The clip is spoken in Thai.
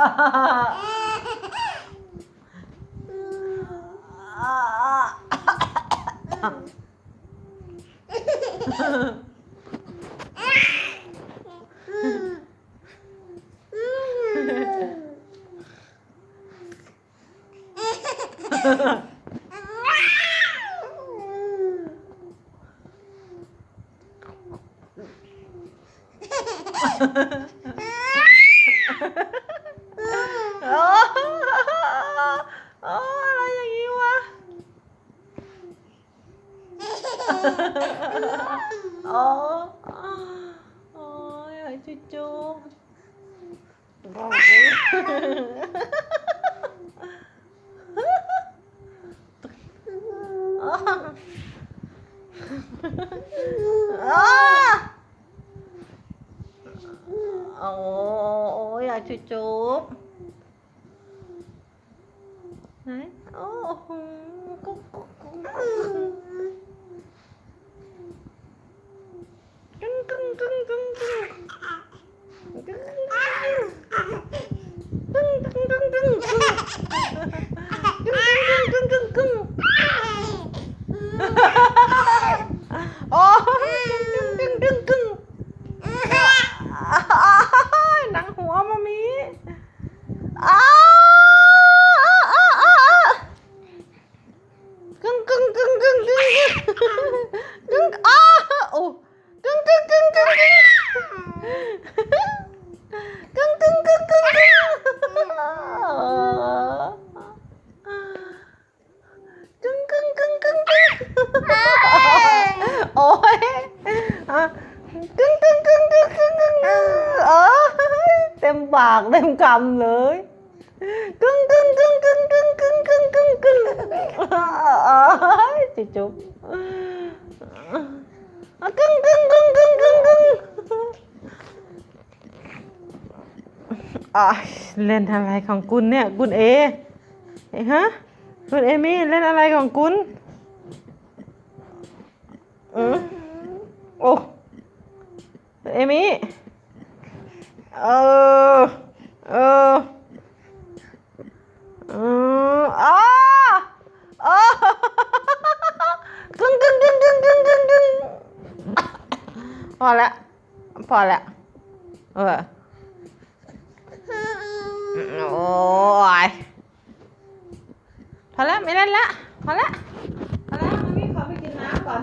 Ha ha ha. ờ ôi hỡi chu chu ôi là chú chú đấy. Ô oh. dın dın dın. Dın dın dın. ปากเต็มคำเลยกึ้งกึ้งกึ้งกึ้งกึ้งกึ้งกึ้งกึ้งกึ้งเอ้ยจุ๊บจุ๊บกึ้งกึ้งกึ้งกึ้งกึ้งกึ้งอะเล่นอะไรของคุณเนี่ยคุณเอเอ้ยฮะคุณเอมี่เล่นอะไรของคุณอืมโอ้เอมี่ เออ เอออืมอ๋อเออกึ่งกึ่งกึ่งกึ่งกึ่งกึ่งกึ่งพอละ พอละ เออ โอ้ยพอละไม่เล่นละ พอละ พอละมามี่ขอไปกินน้ำก่อน